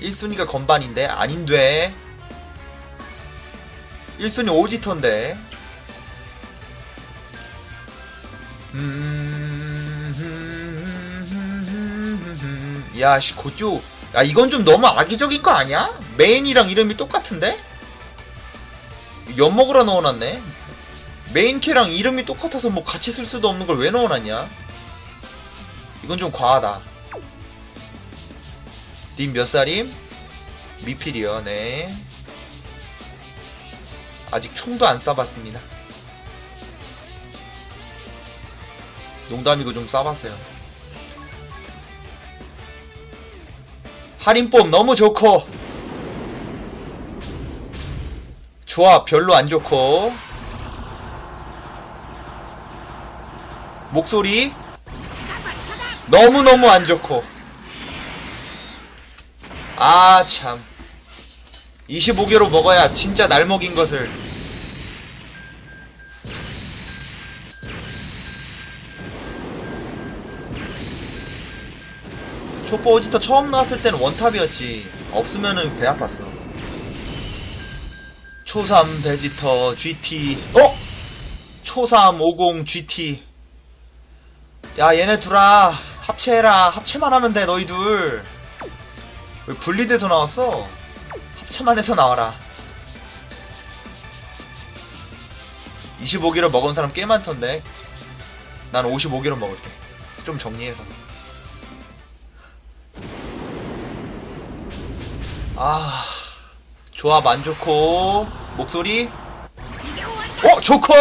1순위가 건반인데 아닌데 1순위 오지터인데 음, 야씨 고듀 야 이건 좀 너무 악의적인 거 아니야? 메인이랑 이름이 똑같은데? 엿먹으라 넣어놨네 메인캐랑 이름이 똑같아서 뭐 같이 쓸 수도 없는 걸 왜 넣어놨냐? 이건 좀 과하다 님 몇 살임? 미필이요 네. 아직 총도 안 쏴봤습니다. 농담이고 좀 쏴봤어요. 할인법 너무 좋고. 조합 별로 안 좋고. 목소리 너무너무 안 좋고 아 참. 25개로 먹어야 진짜 날 먹인 것을. 촛보 오지터 처음 나왔을 때는 원탑이었지. 없으면은 배 아팠어. 초삼 베지터 GT 어? 초삼 50 GT 야 얘네 둘아 합체해라. 합체만 하면 돼 너희 둘 왜 분리돼서 나왔어? 합체만 해서 나와라. 25개를 먹은 사람 꽤 많던데. 난 55개로 먹을게. 좀 정리해서. 아 조합 안 좋고 목소리? 어 좋고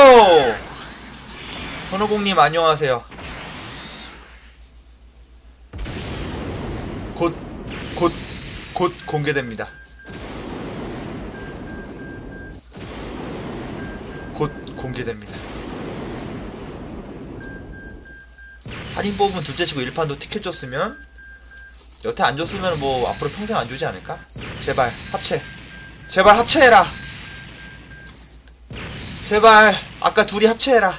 선호공님 안녕하세요 곧 곧 곧 공개됩니다. 곧 공개됩니다. 할인 뽑으면 둘째 치고 1판도 티켓 줬으면 여태 안 줬으면 뭐 앞으로 평생 안 주지 않을까? 제발 합체. 제발 합체해라! 제발 아까 둘이 합체해라.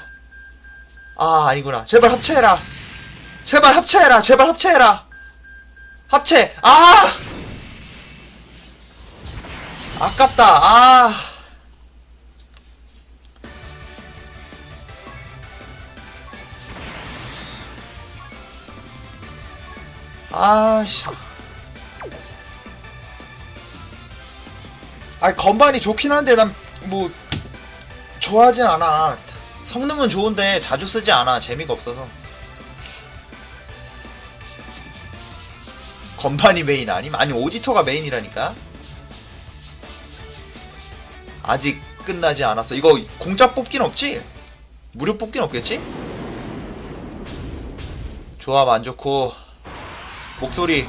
아 아니구나. 제발 합체해라! 제발 합체해라! 제발 합체해라! 합체! 아 아깝다. 아. 아씨. 아니 건반이 좋긴 한데 난 뭐 좋아하진 않아. 성능은 좋은데 자주 쓰지 않아. 재미가 없어서. 건반이 메인 아님? 아니 오지터가 메인이라니까 아직 끝나지 않았어 이거 공짜 뽑긴 없지? 무료 뽑긴 없겠지? 조합 안 좋고 목소리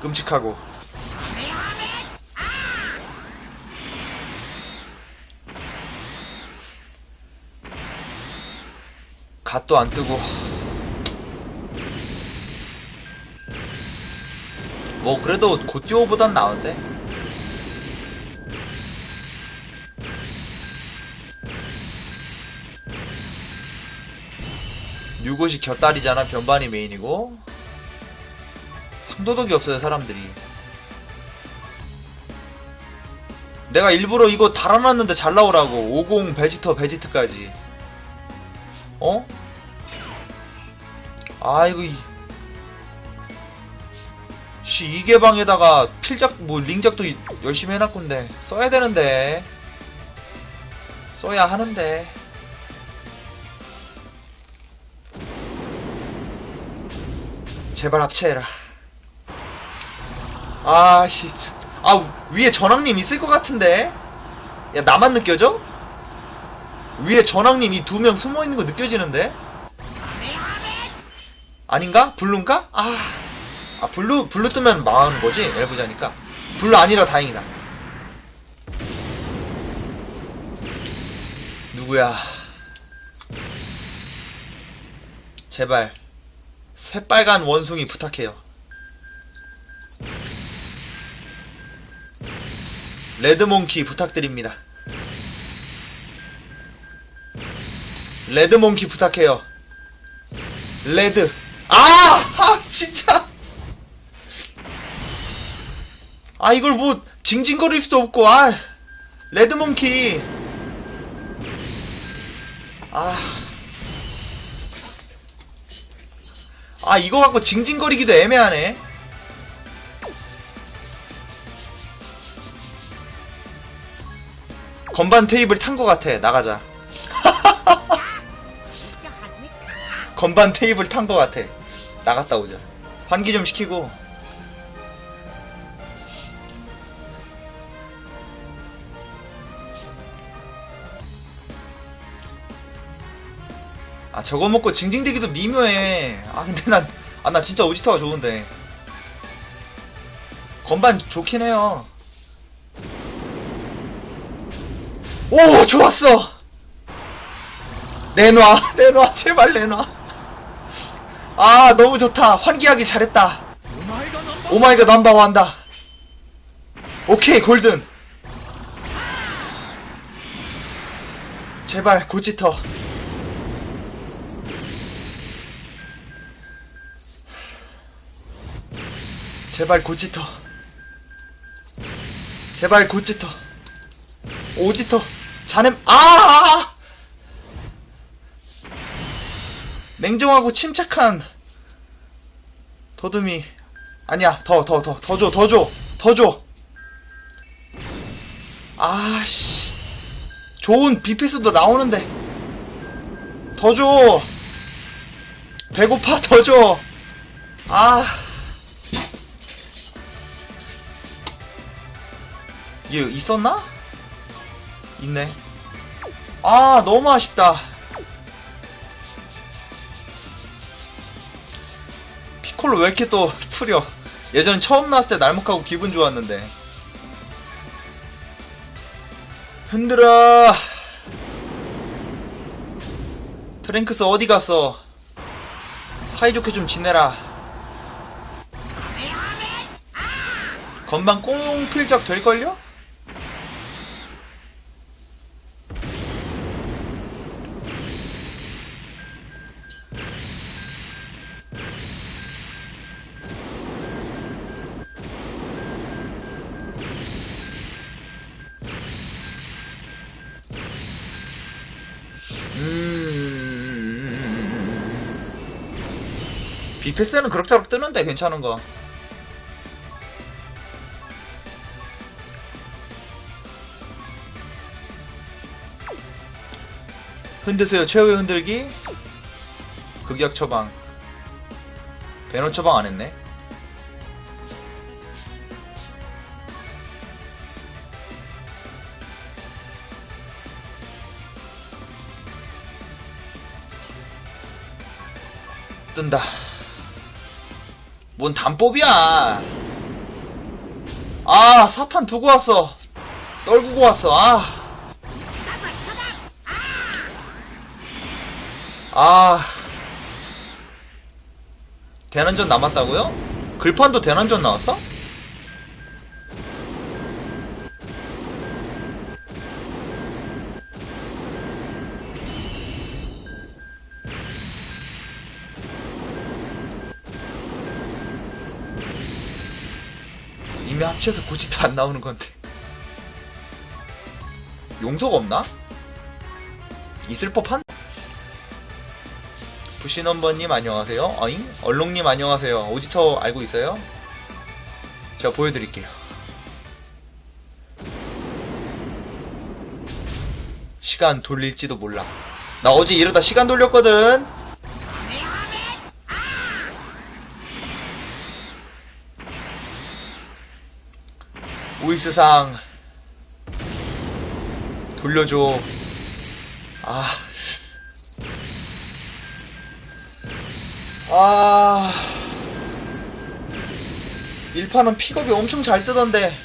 끔찍하고 갓도 안 뜨고 뭐 그래도 고띠오보단 나은데 유고시 곁다리잖아 변반이 메인이고. 상도덕이 없어요 사람들이. 내가 일부러 이거 달아놨는데 잘 나오라고. 50 베지터 베지트까지. 어? 아 이거 이... 씨 이개방에다가 필작 뭐 링작도 이- 열심히 해놨건데. 써야 되는데. 써야 하는데 제발 합체해라 아씨 아 위에 전황님 있을 것 같은데 야 나만 느껴져? 위에 전황님 이 두 명 숨어 있는 거 느껴지는데? 아닌가? 블루인가? 아, 아 블루 블루 뜨면 망하는 거지 엘부자니까 블루 아니라 다행이다 누구야 제발 새빨간 원숭이 부탁해요. 레드몽키 부탁드립니다. 레드몽키 부탁해요. 레드. 아! 아 진짜! 아 이걸 뭐 징징거릴 수도 없고 아 레드몽키. 아. 아 이거 갖고 징징거리기도 애매하네. 건반 테이블 탄거 같아. 나가자. 건반 테이블 탄거 같아. 나갔다 오자. 환기 좀 시키고 아 저거 먹고 징징대기도 미묘해. 아 근데 난 아 나 진짜 오지터가 좋은데. 건반 좋긴 해요. 오 좋았어! 내놔 내놔 제발 내놔. 아 너무 좋다. 환기하기 잘했다. 오마이갓 넘버원 한다. 오케이 골든. 제발 고지터 제발 고지터. 제발 고지터. 오지터. 자넨 아, 아, 아! 냉정하고 침착한 더듬이. 아니야 더 더 더 더 줘 더 줘 더 줘. 아씨. 좋은 비피스도 나오는데. 더 줘. 배고파 더 줘 아 얘 있었나? 있네. 아 너무 아쉽다. 피콜로 왜 이렇게 또 풀려? 예전에 처음 나왔을 때 날먹하고 기분 좋았는데. 흔들어! 트랭크스 어디 갔어? 사이좋게 좀 지내라. 건방 꽁필적 될걸요? 비패스는 그럭저럭 뜨는데 괜찮은 거. 흔드세요 최후의 흔들기. 극약 처방. 배너 처방 안 했네. 뜬다 뭔 단법이야 아 사탄 두고 왔어 떨구고 왔어 아 아. 대난전 남았다고요? 글판도 대난전 나왔어? 이미 합쳐서 고지도 안 나오는 건데. 용서가 없나? 있을 법한? 부시넘버님 안녕하세요. 어잉? 얼롱님 안녕하세요. 오지터 알고 있어요? 제가 보여드릴게요. 시간 돌릴지도 몰라. 나 어제 이러다 시간 돌렸거든. 우이스상 돌려줘. 아. 아. 1판은 픽업이 엄청 잘 뜨던데.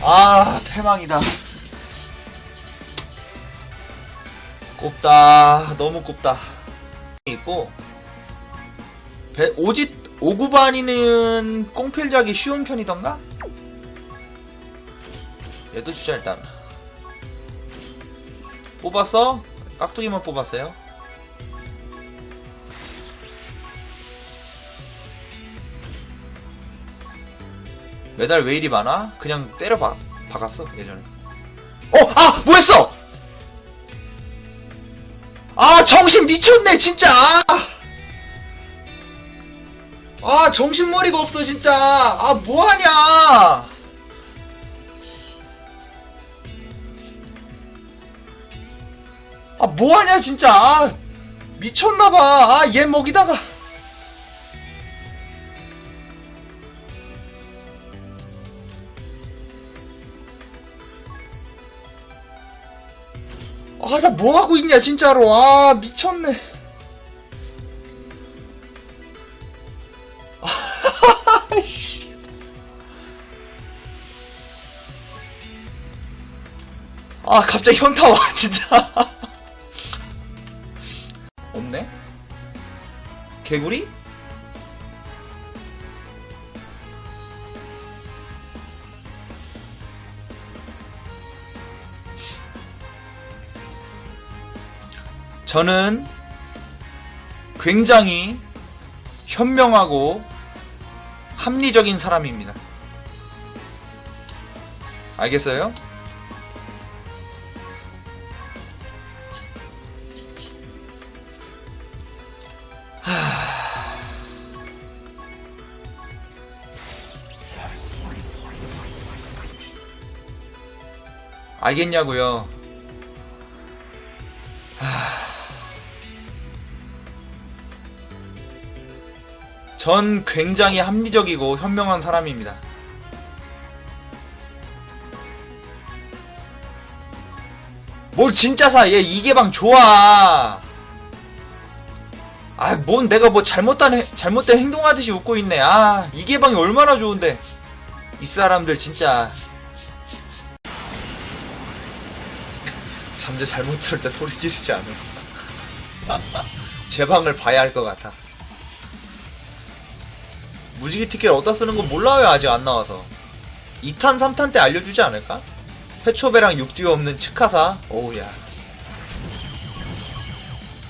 아, 패망이다. 꼽다. 너무 꼽다. 있고 배, 오짓 오구반이는 꽁필작이 쉬운 편이던가? 얘도 주자 일단 뽑았어? 깍두기만 뽑았어요 매달 왜 이리 많아? 그냥 때려 박, 박았어 예전에 어! 아! 뭐했어! 아 정신 미쳤네 진짜. 아 정신머리가 없어 진짜. 아 뭐하냐. 아 뭐하냐 진짜. 아, 미쳤나봐. 아 얘 먹이다가 아 나 뭐 하고 있냐 진짜로 아 미쳤네. 아 갑자기 현타 와 진짜 없네 개구리? 저는 굉장히 현명하고 합리적인 사람입니다. 알겠어요? 하... 알겠냐고요. 전 굉장히 합리적이고 현명한 사람입니다. 뭘 진짜 사? 얘 이계방 좋아. 아, 뭔 내가 뭐 잘못된 해- 잘못된 행동하듯이 웃고 있네. 아, 이계방이 얼마나 좋은데. 이 사람들 진짜. 잠재 잘못 들을 때 소리 지르지 않을 제 방을 봐야 할 것 같아. 무지개 티켓 어디다 쓰는 건 몰라요 아직 안 나와서. 2탄 3탄 때 알려주지 않을까? 세초배랑 육듀 없는 츠카사? 오우야.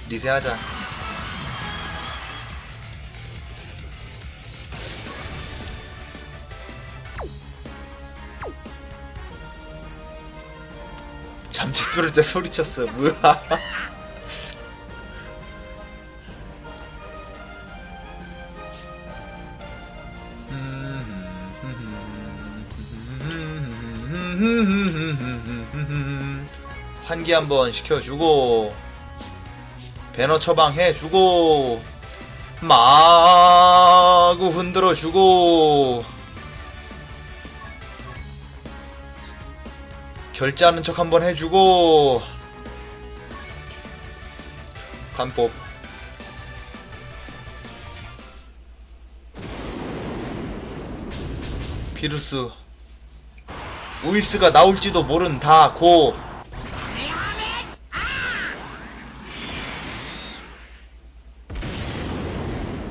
리세하자. 잠재 뚫을 때 소리쳤어. 뭐야 환기 한번 시켜주고 배너 처방해주고 마구 흔들어주고 결제하는 척 한번 해주고 단법. 비루스. 우이스가 나올지도 모른 다 고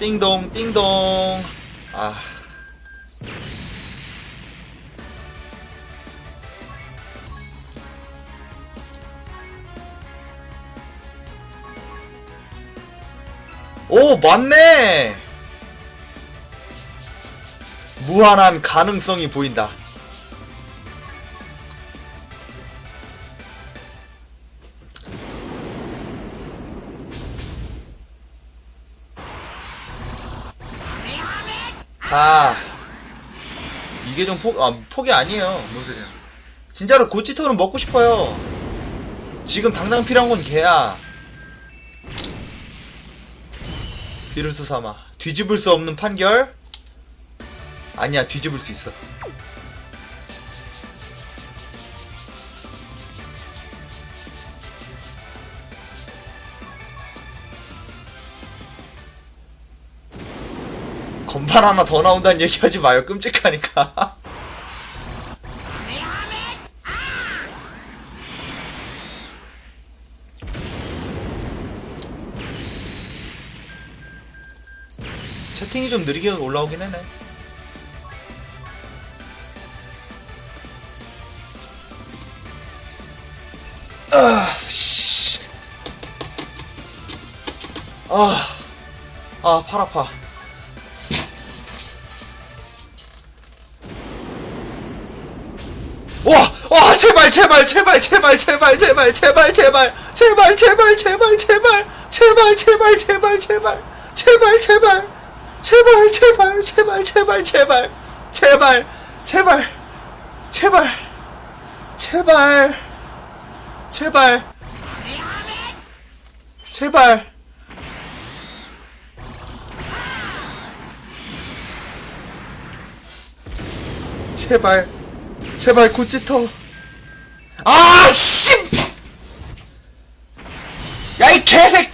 띵동 띵동 아 오, 맞네! 무한한 가능성이 보인다. 좀 포, 아, 포기 아니에요. 뭔 소리야. 진짜로 고치토는 먹고 싶어요. 지금 당장 필요한 건 걔야. 비루스 삼아. 뒤집을 수 없는 판결? 아니야, 뒤집을 수 있어. 건반 하나 더 나온다는 얘기 하지 마요. 끔찍하니까. 채팅이 좀 느리게 올라오긴 해네. 아, 씨. 아, 아, 팔 아파. 와, 와, 제발, 제발, 제발, 제발, 제발, 제발, 제발, 제발, 제발, 제발, 제발, 제발, 제발, 제발, 제발, 제발, 제발, 제발, 제발, 제발, 제발, 제발, 제발, 제발, 제발, 제발, 제발, 제발, 제발. 제발, 제발 고치터. 아, 씨! 야, 이 개색!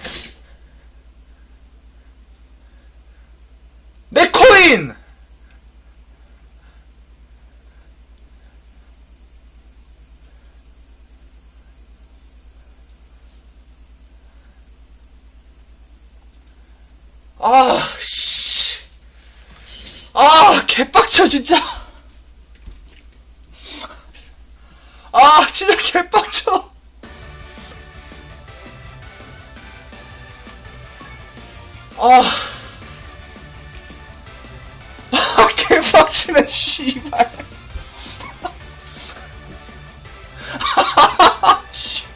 내 코인! 아, 씨. 아, 개빡쳐, 진짜. 아, 진짜 개빡쳐. 아. 아, 개빡치네, 씨발. 씨.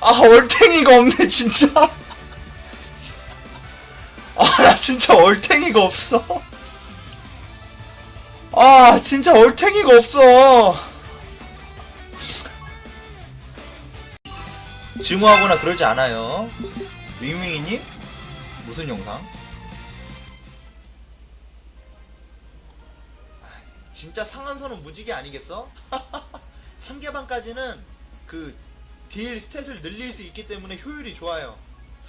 아, 얼탱이가 없네, 진짜. 진짜 얼탱이가 없어. 아, 진짜 얼탱이가 없어. 증오하거나 그러지 않아요. 윙윙이님? 무슨 영상? 아, 진짜 상한선은 무지개 아니겠어? 상계방까지는 그 딜 스탯을 늘릴 수 있기 때문에 효율이 좋아요.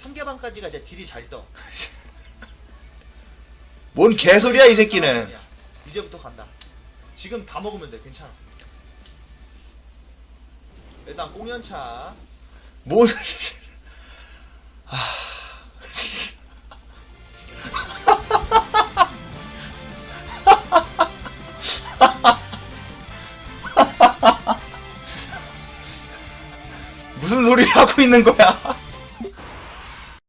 3개방까지가 이제 딜이 잘 떠. 뭔 개소리야 이 새끼는. 이제부터 간다. 지금 다 먹으면 돼. 괜찮아. 일단 공연차. 뭐 무슨 소리를 하고 있는 거야?